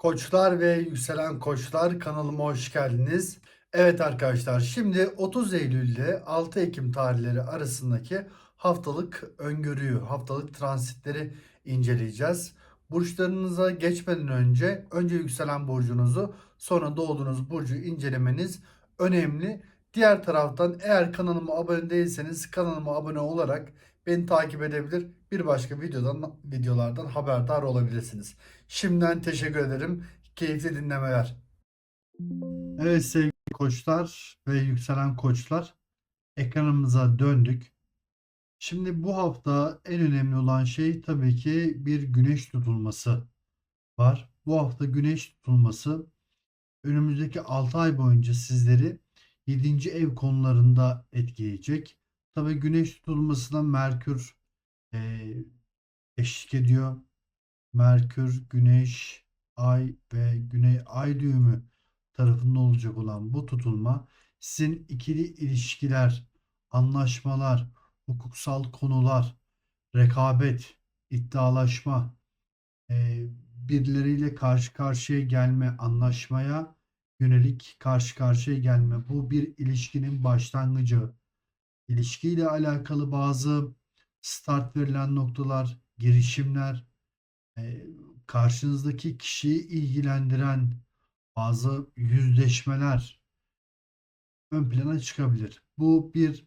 Koçlar ve yükselen koçlar kanalıma hoş geldiniz. Evet arkadaşlar şimdi 30 Eylül ile 6 Ekim tarihleri arasındaki haftalık öngörüyü, haftalık transitleri inceleyeceğiz. Burçlarınıza geçmeden önce önce yükselen burcunuzu sonra doğduğunuz burcu incelemeniz önemli. Diğer taraftan eğer kanalıma abone değilseniz kanalıma abone olarak beni takip edebilir. Bir başka videodan videolardan haberdar olabilirsiniz. Şimdiden teşekkür ederim. Keyifli dinlemeler. Evet sevgili koçlar ve yükselen koçlar ekranımıza döndük. Şimdi bu hafta en önemli olan şey tabii ki bir güneş tutulması var. Bu hafta güneş tutulması önümüzdeki 6 ay boyunca sizleri 7. ev konularında etkileyecek. Tabii güneş tutulmasına Merkür eee, eşlik ediyor. Merkür, Güneş, Ay ve Güney Ay düğümü tarafında olacak olan bu tutulma sizin ikili ilişkiler, anlaşmalar, hukuksal konular, rekabet, iddialaşma, e, birileriyle karşı karşıya gelme, anlaşmaya yönelik karşı karşıya gelme. Bu bir ilişkinin başlangıcı. İlişkiyle alakalı bazı start verilen noktalar, girişimler, e, karşınızdaki kişiyi ilgilendiren bazı yüzleşmeler ön plana çıkabilir. Bu bir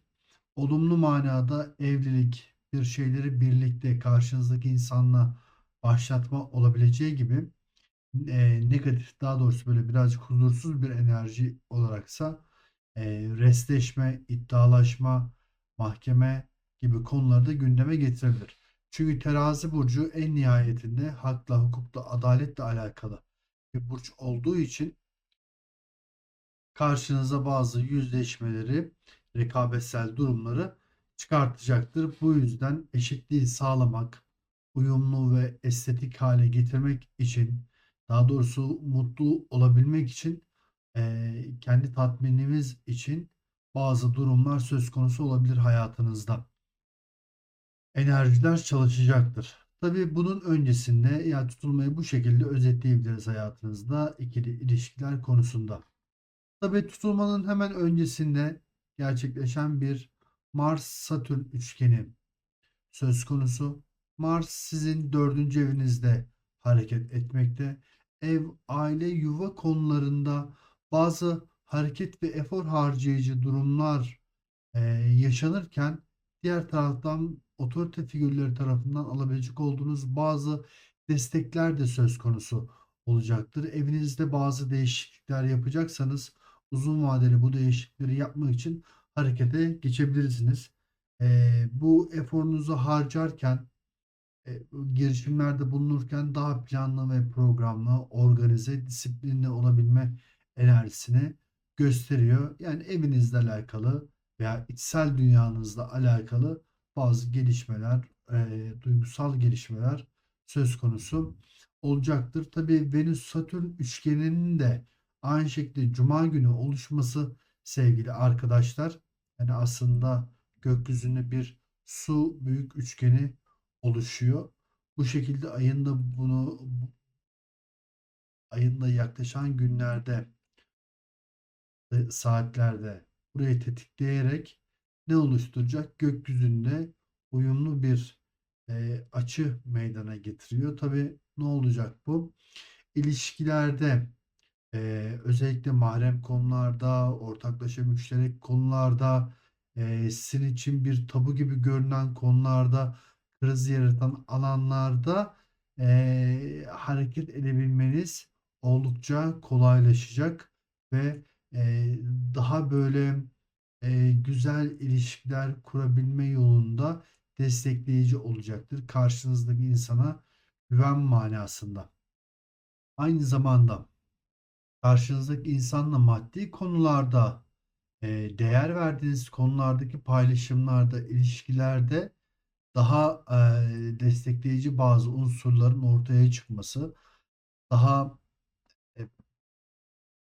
olumlu manada evlilik, bir şeyleri birlikte karşınızdaki insanla başlatma olabileceği gibi e, negatif daha doğrusu böyle birazcık huzursuz bir enerji olaraksa e, restleşme, iddialaşma, mahkeme gibi konuları da gündeme getirebilir. Çünkü terazi burcu en nihayetinde hakla, hukukla, adaletle alakalı bir burç olduğu için karşınıza bazı yüzleşmeleri, rekabetsel durumları çıkartacaktır. Bu yüzden eşitliği sağlamak, uyumlu ve estetik hale getirmek için, daha doğrusu mutlu olabilmek için, eee, kendi tatminimiz için bazı durumlar söz konusu olabilir hayatınızda. Enerjiler çalışacaktır. Tabii bunun öncesinde ya tutulmayı bu şekilde özetleyebiliriz hayatınızda ikili ilişkiler konusunda. Tabii tutulmanın hemen öncesinde gerçekleşen bir Mars-Satürn üçgeni söz konusu. Mars sizin dördüncü evinizde hareket etmekte. Ev, aile, yuva konularında bazı hareket ve efor harcayıcı durumlar e, yaşanırken diğer taraftan otorite figürleri tarafından alabilecek olduğunuz bazı destekler de söz konusu olacaktır. Evinizde bazı değişiklikler yapacaksanız uzun vadeli bu değişiklikleri yapmak için harekete geçebilirsiniz. Eee, bu eforunuzu harcarken e, girişimlerde bulunurken daha planlı ve programlı, organize, disiplinli olabilme enerjisini gösteriyor. Yani evinizle alakalı veya içsel dünyanızla alakalı bazı gelişmeler, e, duygusal gelişmeler söz konusu olacaktır. Tabii Venüs-Satürn üçgeninin de aynı şekilde Cuma günü oluşması sevgili arkadaşlar. Yani aslında gökyüzünde bir su büyük üçgeni oluşuyor. Bu şekilde ayında bunu ayında yaklaşan günlerde e, saatlerde burayı tetikleyerek ne oluşturacak? Gökyüzünde uyumlu bir e, açı meydana getiriyor. Tabii ne olacak bu? İlişkilerde e, özellikle mahrem konularda, ortaklaşa müşterek konularda, e, sizin için bir tabu gibi görünen konularda, kriz yaratan alanlarda e, hareket edebilmeniz oldukça kolaylaşacak ve e, daha böyle e, güzel ilişkiler kurabilme yolunda destekleyici olacaktır. Karşınızdaki insana güven manasında. Aynı zamanda karşınızdaki insanla maddi konularda e, değer verdiğiniz konulardaki paylaşımlarda, ilişkilerde daha e, destekleyici bazı unsurların ortaya çıkması, daha e,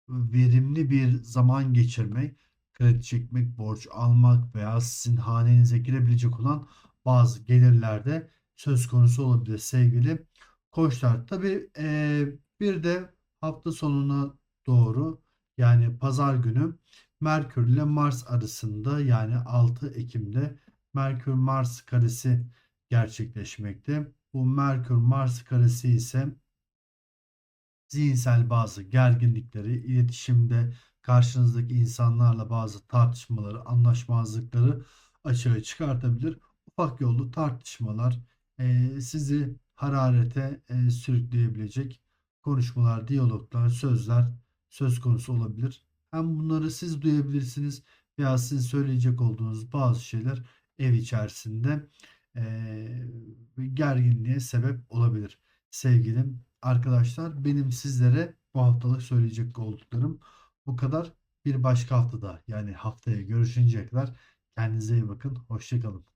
verimli bir zaman geçirmek, kredi çekmek, borç almak veya sizin hanenize girebilecek olan bazı gelirler de söz konusu olabilir sevgili koçlar. Tabii e, Bir de hafta sonuna doğru yani pazar günü Merkür ile Mars arasında yani 6 Ekim'de Merkür Mars karesi gerçekleşmekte. Bu Merkür Mars karesi ise zihinsel bazı gerginlikleri, iletişimde karşınızdaki insanlarla bazı tartışmaları, anlaşmazlıkları açığa çıkartabilir. Ufak yollu tartışmalar eee, sizi hararete eee, sürükleyebilecek konuşmalar, diyaloglar, sözler söz konusu olabilir. Hem bunları siz duyabilirsiniz veya sizin söyleyecek olduğunuz bazı şeyler ev içerisinde eee, gerginliğe sebep olabilir. Sevgilim arkadaşlar benim sizlere bu haftalık söyleyecek olduklarım bu kadar. Bir başka haftada yani haftaya görüşünceye kadar kendinize iyi bakın. Hoşça kalın.